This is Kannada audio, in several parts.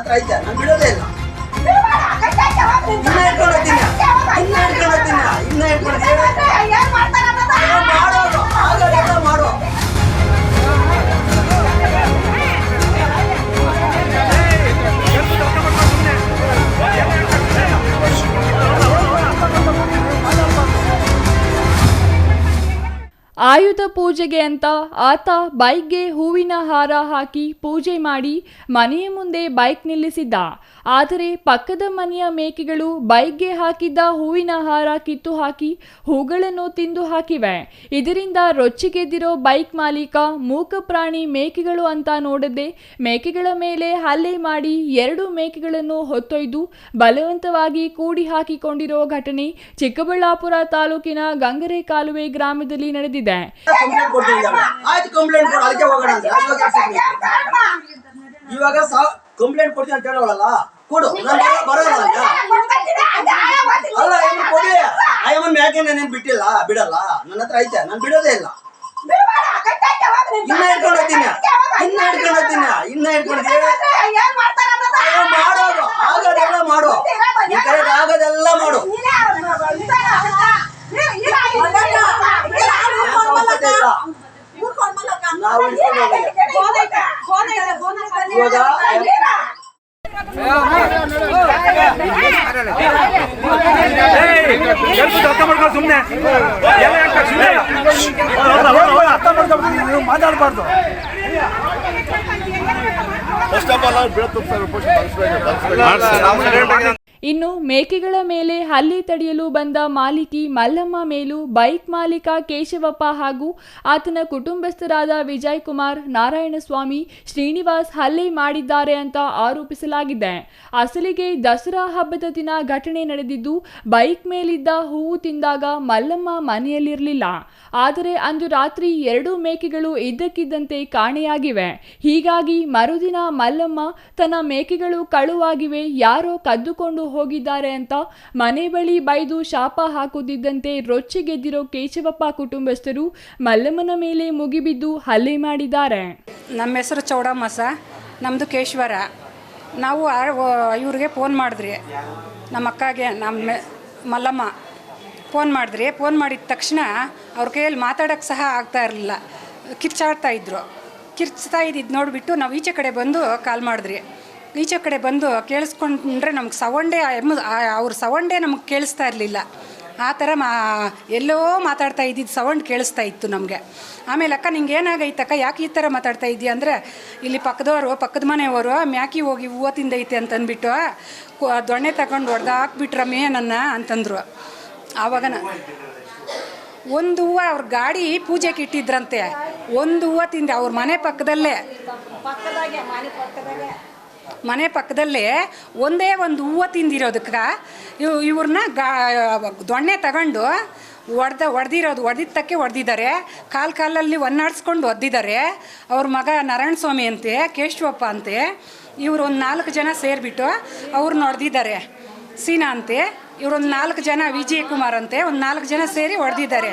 ಹತ್ರ ಐತೆ ನಾನು ಆಯುಧ ಪೂಜೆಗೆ ಅಂತ ಆತ ಬೈಕ್ಗೆ ಹೂವಿನ ಹಾರ ಹಾಕಿ ಪೂಜೆ ಮಾಡಿ ಮನೆಯ ಮುಂದೆ ಬೈಕ್ ನಿಲ್ಲಿಸಿದ್ದ. ಆದರೆ ಪಕ್ಕದ ಮನೆಯ ಮೇಕೆಗಳು ಬೈಕ್ಗೆ ಹಾಕಿದ್ದ ಹೂವಿನ ಹಾರ ಕಿತ್ತು ಹಾಕಿ ಹೂಗಳನ್ನು ತಿಂದು ಹಾಕಿವೆ. ಇದರಿಂದ ರೊಚ್ಚಿಗೆದ್ದಿರೋ ಬೈಕ್ ಮಾಲೀಕ ಮೂಕ ಪ್ರಾಣಿ ಮೇಕೆಗಳು ಅಂತ ನೋಡದೆ ಮೇಕೆಗಳ ಮೇಲೆ ಹಲ್ಲೆ ಮಾಡಿ ಎರಡು ಮೇಕೆಗಳನ್ನು ಹೊತ್ತೊಯ್ದು ಬಲವಂತವಾಗಿ ಕೂಡಿ ಹಾಕಿಕೊಂಡಿರೋ ಘಟನೆ ಚಿಕ್ಕಬಳ್ಳಾಪುರ ತಾಲೂಕಿನ ಗಂಗರೆ ಕಾಲುವೆ ಗ್ರಾಮದಲ್ಲಿ ನಡೆದಿದೆ. ಇವಾಗ. ಕಂಪ್ಲೇಂಟ್ ಕೊಡ್ತೀನಿ ಅಂತ ಹೇಳೋಳಲ್ಲ? ಕೊಡು. ನಾನು ಬರೋಲ್ಲ ಅಂತ. ಅಲ್ಲ ಏನು ಕೊಡಿ. ಅಯ್ಯಮ್ಮನ್ ಯಾಕೆ ನಾನೇನ್ ಬಿಟ್ಟಿಲ್ಲ? ಬಿಡಲ್ಲ. ನನ್ನ ಹತ್ರ ಐತೆ. ನಾನು ಬಿಡೋದೇ ಇಲ್ಲ. ಇನ್ನ ಹಿಡ್ಕೊಂಡು ಹೋಗ್ತೀನಿ. ಇನ್ನ ಹಿಡ್ಕೊಂಡು ಹೋಗ್ತೀನಿ. ಇನ್ನ ಹಿಡ್ಕೊಂಡು ಅಯ್ಯೋ, ಮಾಡೋದು ಆಗೋದೆಲ್ಲ ಮಾಡು ನಿನ್ ಕೈಗೆ ಆಗೋದೆಲ್ಲ ಮಾಡು ಅವಶ್ಯಕತೆ ಇಲ್ಲ ನಾವು ಹಿಡ್ಕೊಂಡು ಹೋಗಲ್ಲ. ಇವಾಗ ಸ್ವಲ್ಪ ಅರ್ಥ ಮಾಡ್ಕೊಂಡು ಸುಮ್ಮನೆ ಎಲ್ಲ ಯಾಕೆ ಸುಮ್ಮನೆ ಅರ್ಥ ಮಾಡ್ಕೊಂಡು ನೀವು ಮಾತಾಡಬಾರ್ದು ಫಸ್ಟ್ ಆಫ್ ಆಲ್ ಫಸ್ಟ್ ಇನ್ನು ಮೇಕೆಗಳ ಮೇಲೆ ಹಲ್ಲಿ ತಡೆಯಲು ಬಂದ ಮಾಲಿಕಿ ಮಲ್ಲಮ್ಮ ಮೇಲೂ ಬೈಕ್ ಮಾಲೀಕ ಕೇಶವಪ್ಪ ಹಾಗೂ ಆತನ ಕುಟುಂಬಸ್ಥರಾದ ವಿಜಯ್ ಕುಮಾರ್ ನಾರಾಯಣಸ್ವಾಮಿ ಶ್ರೀನಿವಾಸ್ ಹಲ್ಲೆ ಮಾಡಿದ್ದಾರೆ ಅಂತ ಆರೋಪಿಸಲಾಗಿದೆ. ಅಸಲಿಗೆ ದಸರಾ ಹಬ್ಬದ ದಿನ ಘಟನೆ ನಡೆದಿದ್ದು ಬೈಕ್ ಮೇಲಿದ್ದ ಹೂವು ತಿಂದಾಗ ಮಲ್ಲಮ್ಮ ಮನೆಯಲ್ಲಿರಲಿಲ್ಲ. ಆದರೆ ಅಂದು ರಾತ್ರಿ ಎರಡು ಮೇಕೆಗಳು ಇದ್ದಕ್ಕಿದ್ದಂತೆ ಕಾಣೆಯಾಗಿವೆ. ಹೀಗಾಗಿ ಮರುದಿನ ಮಲ್ಲಮ್ಮ ತನ್ನ ಮೇಕೆಗಳು ಕಳುವಾಗಿವೆ, ಯಾರೋ ಕದ್ದುಕೊಂಡು ಹೋಗಿದ್ದಾರೆ ಅಂತ ಮನೆ ಬಳಿ ಬೈದು ಶಾಪ ಹಾಕುತ್ತಿದ್ದಂತೆ ರೊಚ್ಚಿಗೆದ್ದಿರೋ ಕೇಶವಪ್ಪ ಕುಟುಂಬಸ್ಥರು ಮಲ್ಲಮ್ಮನ ಮೇಲೆ ಮುಗಿಬಿದ್ದು ಹಲ್ಲೆ ಮಾಡಿದ್ದಾರೆ. ನಮ್ಮ ಹೆಸರು ಚೌಡಮ್ಮ ಸ ನಮ್ಮದು ಕೇಶ್ವರ. ನಾವು ಇವ್ರಿಗೆ ಫೋನ್ ಮಾಡಿದ್ರಿ. ನಮ್ಮ ಅಕ್ಕಗೆ, ನಮ್ಮ ಮಲ್ಲಮ್ಮ ಫೋನ್ ಮಾಡಿದ್ರಿ. ಫೋನ್ ಮಾಡಿದ ತಕ್ಷಣ ಅವ್ರ ಕೈಯಲ್ಲಿ ಮಾತಾಡೋಕ್ಕೆ ಸಹ ಆಗ್ತಾ ಇರಲಿಲ್ಲ. ಕಿರ್ಚಾಡ್ತಾ ಇದ್ರು. ಕಿರ್ಚ್ತಾ ಇದ್ದಿದ್ದು ನೋಡಿಬಿಟ್ಟು ನಾವು ಈಚೆ ಕಡೆ ಬಂದು ಕಾಲ್ ಮಾಡಿದ್ರಿ. ಈಚೆ ಕಡೆ ಬಂದು ಕೇಳಿಸ್ಕೊಂಡ್ರೆ ನಮ್ಗೆ ಸೌಂಡೇ ಎಮ್ಮ ಅವ್ರ ಸೌಂಡೇ ನಮಗೆ ಕೇಳಿಸ್ತಾ ಇರಲಿಲ್ಲ. ಆ ಥರ ಮಾ, ಎಲ್ಲೋ ಮಾತಾಡ್ತಾ ಇದ್ದಿದ್ದು ಸೌಂಡ್ ಕೇಳಿಸ್ತಾ ಇತ್ತು ನಮಗೆ. ಆಮೇಲೆ ಅಕ್ಕ, ನಿಂಗೆ ಏನಾಗೈತಕ್ಕ ಯಾಕೆ ಈ ಥರ ಮಾತಾಡ್ತಾ ಇದ್ದೀಯ ಅಂದರೆ, ಇಲ್ಲಿ ಪಕ್ಕದವರು, ಪಕ್ಕದ ಮನೆಯವರು, ಮ್ಯಾಕಿ ಹೋಗಿ ಹೂವು ತಿಂದೈತೆ ಅಂತಂದ್ಬಿಟ್ಟು ದೊಣ್ಣೆ ತಗೊಂಡು ಹೊಡೆದು ಹಾಕ್ಬಿಟ್ರಮ್ಮೆ ನನ್ನ ಅಂತಂದರು. ಆವಾಗ ಒಂದು ಹೂವು ಅವ್ರ ಗಾಡಿ ಪೂಜೆಗೆ ಇಟ್ಟಿದ್ರಂತೆ. ಒಂದು ಹೂವು ತಿಂದೆ ಅವ್ರ ಮನೆ ಪಕ್ಕದಲ್ಲೇ. ಮನೆ ಪಕ್ಕದಲ್ಲೇ ಒಂದೇ ಒಂದು ಹೂವು ತಿಂದಿರೋದಕ್ಕೆ. ಇವ್ ಇವ್ರನ್ನ ಗಾ, ದೊಣ್ಣೆ ತಗೊಂಡು ಹೊಡೆದ ಹೊಡೆದಿರೋದು ಹೊಡೆದಿದ್ದಕ್ಕೆ ಹೊಡೆದಿದ್ದಾರೆ ಕಾಲು ಕಾಲಲ್ಲಿ ಒನ್ನಾಡ್ಸ್ಕೊಂಡು ಒದ್ದಿದ್ದಾರೆ. ಅವ್ರ ಮಗ ನಾರಾಯಣ ಸ್ವಾಮಿ ಅಂತೆ, ಕೇಶವಪ್ಪ ಅಂತೆ ಇವರು ಒಂದು ನಾಲ್ಕು ಜನ ಸೇರಿಬಿಟ್ಟು ಅವ್ರನ್ನ ಹೊಡೆದಿದ್ದಾರೆ ಸೀನಾ ಅಂತೆ, ಇವರೊಂದು ನಾಲ್ಕು ಜನ ವಿಜಯ್ ಕುಮಾರ್ ಅಂತೆ, ಒಂದು ನಾಲ್ಕು ಜನ ಸೇರಿ ಹೊಡೆದಿದ್ದಾರೆ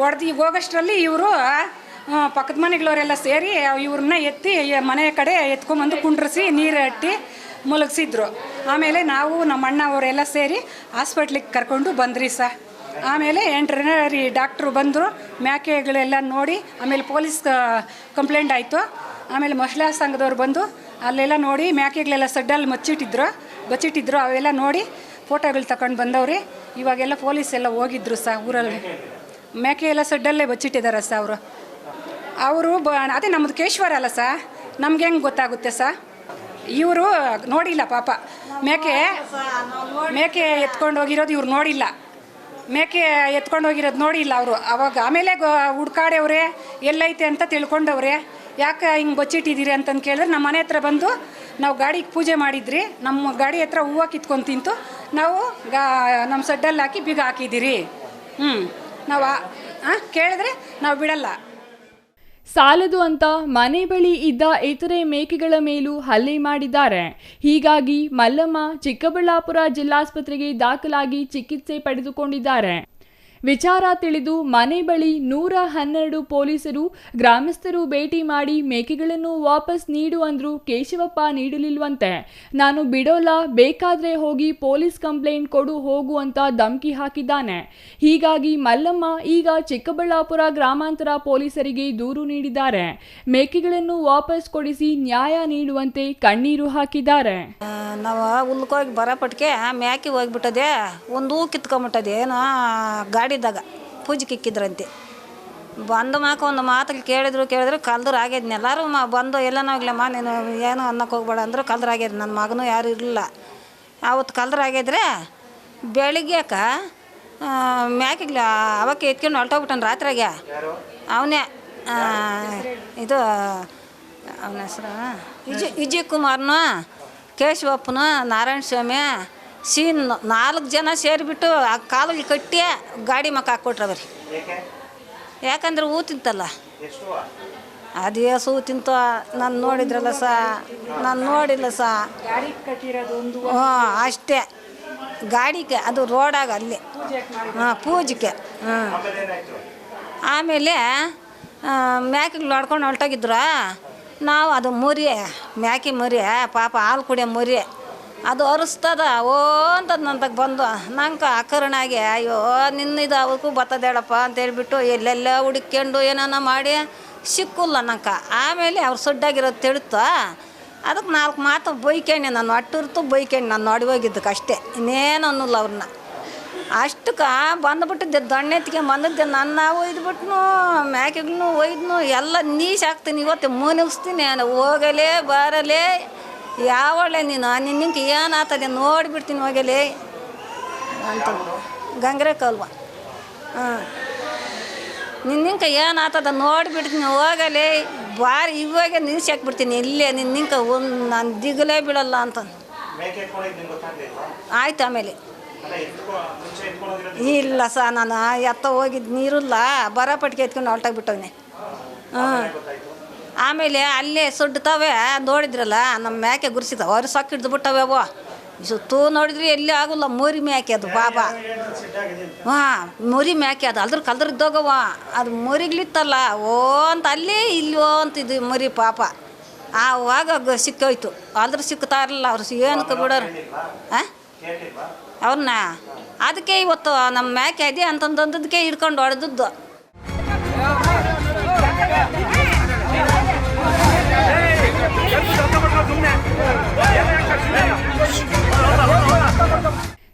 ಹೊಡೆದು ಹೋಗಷ್ಟರಲ್ಲಿ ಇವರು ಪಕ್ಕದ ಮನೆಗಳವರೆಲ್ಲ ಸೇರಿ ಇವ್ರನ್ನ ಎತ್ತಿ ಮನೆಯ ಕಡೆ ಎತ್ಕೊಂಬಂದು ಕುಂಡ್ರಿಸಿ, ನೀರು ಹಟ್ಟಿ ಮುಲಗಿಸಿದ್ರು. ಆಮೇಲೆ ನಾವು ನಮ್ಮ ಅಣ್ಣ ಅವರೆಲ್ಲ ಸೇರಿ ಹಾಸ್ಪಿಟ್ಲಿಗೆ ಕರ್ಕೊಂಡು ಬಂದ್ರಿ ಸ ಆಮೇಲೆ ಎಂಟ್ರನರಿ ಡಾಕ್ಟ್ರು ಬಂದರು, ಮ್ಯಾಕೆಗಳೆಲ್ಲ ನೋಡಿ, ಆಮೇಲೆ ಪೊಲೀಸ್ ಕಂಪ್ಲೇಂಟ್ ಆಯಿತು. ಆಮೇಲೆ ಮಹಿಳಾ ಸಂಘದವ್ರು ಬಂದು, ಅಲ್ಲೆಲ್ಲ ನೋಡಿ, ಮ್ಯಾಕೆಗಳೆಲ್ಲ ಸಡ್ಡಲ್ಲಿ ಮಚ್ಚಿಟ್ಟಿದ್ರು, ಬಚ್ಚಿಟ್ಟಿದ್ರು, ಅವೆಲ್ಲ ನೋಡಿ ಫೋಟೋಗಳು ತಗೊಂಡು ಬಂದವ್ರಿ. ಇವಾಗೆಲ್ಲ ಪೊಲೀಸ್ ಎಲ್ಲ ಹೋಗಿದ್ರು ಸ ಊರಲ್ಲಿ. ಮೇಕೆ ಎಲ್ಲ ಸಡ್ಡಲ್ಲೇ ಬಚ್ಚಿಟ್ಟಿದ್ದಾರೆ ಸ ಅವರು. ಅವರು ಬ, ಅದೇ ನಮ್ಮದು ಕೇಶ್ವರ ಅಲ್ಲ ಸ? ನಮ್ಗೆ ಹೆಂಗೆ ಗೊತ್ತಾಗುತ್ತೆ ಸ? ಇವರು ನೋಡಿಲ್ಲ ಪಾಪ. ಮೇಕೆ ಮೇಕೆ ಎತ್ಕೊಂಡು ಹೋಗಿರೋದು ಇವ್ರು ನೋಡಿಲ್ಲ. ಮೇಕೆ ಎತ್ಕೊಂಡು ಹೋಗಿರೋದು ನೋಡಿಲ್ಲ ಅವರು. ಅವಾಗ ಆಮೇಲೆ ಗೊ ಎಲ್ಲೈತೆ ಅಂತ ತಿಳ್ಕೊಂಡವ್ರೆ, ಯಾಕೆ ಹಿಂಗೆ ಬಚ್ಚಿಟ್ಟಿದ್ದೀರಿ ಅಂತಂದು ಕೇಳಿದ್ರೆ ನಮ್ಮ ಮನೆ ಹತ್ರ ಬಂದು ನಾವು ಗಾಡಿಗೆ ಪೂಜೆ ಮಾಡಿದ್ರಿ ನಮ್ಮ ಗಾಡಿ ಹತ್ರ ಹೂವು ಕಿತ್ಕೊಂಡು ತಿಂತು, ನಾವು ಗಾ ನಮ್ಮ ಸಡ್ಡಲ್ಲಿ ಹಾಕಿ ಬೀಗ ಹಾಕಿದ್ದೀರಿ. ಹ್ಞೂ ನಾವು ಹಾಂ ಕೇಳಿದ್ರೆ ನಾವು ಬಿಡಲ್ಲ. ಸಾಲದು ಅಂತ ಮನೆ ಬಳಿ ಇದ್ದ ಇತರೆ ಮೇಕೆಗಳ ಮೇಲೂ ಹಲ್ಲೆ ಮಾಡಿದ್ದಾರೆ. ಹೀಗಾಗಿ ಮಲ್ಲಮ್ಮ ಚಿಕ್ಕಬಳ್ಳಾಪುರ ಜಿಲ್ಲಾಸ್ಪತ್ರೆಗೆ ದಾಖಲಾಗಿ ಚಿಕಿತ್ಸೆ ಪಡೆದುಕೊಂಡಿದ್ದಾರೆ. ವಿಚಾರ ತಿಳಿದು ಮನೆ ಬಳಿ ನೂರ ಹನ್ನೆರಡು ಪೊಲೀಸರು ಗ್ರಾಮಸ್ಥರು ಭೇಟಿ ಮಾಡಿ ಮೇಕೆಗಳನ್ನು ವಾಪಸ್ ನೀಡು ಅಂದ್ರು ಕೇಶವಪ್ಪ ನೀಡಲಿಲ್ವಂತೆ. ನಾನು ಬಿಡೋಲ್ಲ, ಬೇಕಾದ್ರೆ ಹೋಗಿ ಪೊಲೀಸ್ ಕಂಪ್ಲೇಂಟ್ ಕೊಡು, ಹೋಗು ಅಂತ ಧಮಕಿ ಹಾಕಿದ್ದಾನೆ. ಹೀಗಾಗಿ ಮಲ್ಲಮ್ಮ ಈಗ ಚಿಕ್ಕಬಳ್ಳಾಪುರ ಗ್ರಾಮಾಂತರ ಪೊಲೀಸರಿಗೆ ದೂರು ನೀಡಿದ್ದಾರೆ. ಮೇಕೆಗಳನ್ನು ವಾಪಸ್ ಕೊಡಿಸಿ ನ್ಯಾಯ ನೀಡುವಂತೆ ಕಣ್ಣೀರು ಹಾಕಿದ್ದಾರೆ. ನಾವು ಹುಲ್ಕೋಗಿ ಬರೋಪಟ್ಟಿಗೆ ಮ್ಯಾಕೆ ಹೋಗ್ಬಿಟ್ಟದೆ, ಒಂದು ಕಿತ್ಕೊಂಬಿಟ್ಟದೆ, ಏನೋ ಗಾಡಿದಾಗ ಪೂಜೆ ಕಿಕ್ಕಿದ್ರಂತೆ ಬಂದು ಮಾಕ ಒಂದು ಮಾತಲ್ಲಿ ಕೇಳಿದ್ರು ಕೇಳಿದ್ರು ಕಲ್ದ್ರು ಆಗ್ಯದ್ನ. ಎಲ್ಲರೂ ಮಾ ಬಂದು ಎಲ್ಲನೋ ಹೋಗ್ಲಮ್ಮ ನೀನು ಏನು ಅನ್ನಕ್ಕೆ ಹೋಗ್ಬೇಡ ಅಂದ್ರು ಕಲ್ದ್ರ ಆಗ್ಯದ ನನ್ನ ಮಗನೂ ಯಾರು ಇರಲಿಲ್ಲ. ಅವತ್ತು ಕಲ್ದ್ರು ಆಗ್ಯದ್ರೆ ಬೆಳಿಗ್ಗೆಕ ಮ್ಯಾಕಿಗ್ಲ ಅವಕ್ಕೆ ಎತ್ಕೊಂಡು ಹೊಲ್ಟೋಗ್ಬಿಟ್ಟನು ರಾತ್ರಿಗೆ. ಅವನೇ ಇದು ಅವನ ಹೆಸ್ರು? ವಿಜಯ್ ವಿಜಯ್ ಕುಮಾರ್ನು ಕೇಶವಪ್ಪನು ನಾರಾಯಣ ಸ್ವಾಮಿ ಸೀನ್ ನಾಲ್ಕು ಜನ ಸೇರಿಬಿಟ್ಟು ಆ ಕಾಲಿಗೆ ಕಟ್ಟಿ ಗಾಡಿ ಮಕ್ಕ ಹಾಕ್ಕೊಟ್ರವ್ರಿ ಯಾಕಂದ್ರೆ ಹೂ ತಿಂತಲ್ಲ. ಅದೇಸು ತಿಂತ ನಾನು ನೋಡಿದ್ರಲ್ಲ ಸ ನಾನು ನೋಡಿಲ್ಲ ಸ. ಹ್ಞೂ ಅಷ್ಟೇ. ಗಾಡಿಗೆ ಅದು ರೋಡಾಗ ಅಲ್ಲಿ. ಹಾಂ ಪೂಜೆಗೆ ಹ್ಞೂ ಆಮೇಲೆ ಮ್ಯಾಕಿಗೆ ನೋಡ್ಕೊಂಡು ಹೊರಟೋಗಿದ್ರ? ನಾವು ಅದು ಮುರಿ ಮ್ಯಾಕಿ ಮುರಿ ಪಾಪ ಹಾಲು ಕುಡಿಯೋ ಮುರಿ ಅದು ಅರಸ್ತದ, ಓ ಅಂತದ್ ನಂತಕ್ಕೆ ಬಂದು, ನಂಗೆ ಆಕರಣಾಗೆ ಅಯ್ಯೋ ನಿನ್ನ ಇದು ಅವಕ್ಕೂ ಅಂತ ಹೇಳ್ಬಿಟ್ಟು, ಎಲ್ಲೆಲ್ಲ ಹುಡುಕ್ಕೊಂಡು ಏನಾನ ಮಾಡಿ, ಸಿಕ್ಕುಲ್ಲ ನಂಗೆ. ಆಮೇಲೆ ಅವ್ರು ಸೊಡ್ಡಾಗಿರೋದು ತಿಳಿತು ಅದಕ್ಕೆ ನಾಲ್ಕು ಮಾತು ಬೈಕೇಣೆ ನಾನು, ಅಟ್ಟಿರ್ತು ಬೈಕೇಣೆ ನಾನು, ನೋಡಿ ಹೋಗಿದ್ದಕ್ಕೆ ಅಷ್ಟೇ, ಇನ್ನೇನು ಅನ್ನಲ್ಲ ಅವ್ರನ್ನ ಅಷ್ಟಕ್ಕೆ ಬಂದ್ಬಿಟ್ಟಿದ್ದೆ, ದಣ್ಣೆತ್ತಿಗೆ ಬಂದದ್ದೆ, ನನ್ನ ಒಯ್ದುಬಿಟ್ನು ಮ್ಯಾಕೆಗ್ನು ಒಯ್ದ್ನು, ಎಲ್ಲ ನೀಸ್ ಹಾಕ್ತೀನಿ, ಇವತ್ತು ಮುನಿಗಿಸ್ತೀನಿ ಹೋಗಲೇ ಬರಲೇ ಯಾವಳೆ ನೀನು? ನಿನ್ನಿಂಕ ಏನಾಗ್ತದೆ ನೋಡಿಬಿಡ್ತೀನಿ ಹೋಗಲೇ. ಅಂತ. ಗಂಗ್ರೆ ಕಲ್ವ. ಹಾಂ ನಿನ್ನಿಂಕ ಆತದ ನೋಡಿಬಿಡ್ತೀನಿ ಹೋಗಲೇ. ಬಾರಿ ಇವಾಗ ನಿಲ್ಸಿ ಹಾಕ್ಬಿಡ್ತೀನಿ. ಇಲ್ಲೇ ನಿನ್ನಿಂಕ ಒಂದು ನಾನು ದಿಗಲೇ ಬೀಳಲ್ಲ ಅಂತ. ಆಯ್ತು ಆಮೇಲೆ. ಇಲ್ಲ ಸ ನಾನು ಎತ್ತ ಹೋಗಿದ್ದು ನೀರಿಲ್ಲ. ಬರ ಪಟ್ಟಿಗೆ ಎತ್ಕೊಂಡು ಹೊಲ್ಟಾಗ್ಬಿಟ್ಟವನೆ ಹ್ಞೂ ಆಮೇಲೆ ಅಲ್ಲೇ ಸುಡ್ತಾವೆ ನೋಡಿದ್ರಲ್ಲ, ನಮ್ಮ ಮ್ಯಾಕೆ ಗುರ್ಸಿದಾವ. ಅವ್ರು ಸೊಕ್ಕ ಹಿಡ್ದು ಬಿಟ್ಟವೆ ಅವು ಸುತ್ತೂ ನೋಡಿದ್ರಿ ಎಲ್ಲಿ ಆಗೋಲ್ಲ, ಮುರಿ ಮ್ಯಾಕೆ ಅದು ಬಾಬಾ ಹಾಂ, ಮುರಿ ಮ್ಯಾಕೆ ಅದು. ಅಲ್ದ್ರ ಕಲ್ದ್ರ ಇದ್ದೋಗವ ಅದು ಮುರಿಗ್ಲಿತ್ತಲ್ಲ ಓ ಅಂತ ಅಲ್ಲಿ ಇಲ್ವೋ ಅಂತ ಇದು ಮುರಿ ಪಾಪ. ಆವಾಗ ಸಿಕ್ಕೋಯ್ತು. ಅಲ್ದ್ರ ಸಿಕ್ತಾ ಇರಲಿಲ್ಲ ಅವ್ರು, ಏನಕ್ಕೆ ಬಿಡೋರು? ಹಾಂ ಅವ್ರನ್ನ ಅದಕ್ಕೆ ಇವತ್ತು ನಮ್ಮ ಮ್ಯಾಕೆ ಅದೇ ಅಂತಂದದಕ್ಕೆ ಹಿಡ್ಕೊಂಡು ಹೊಡೆದದ್ದು.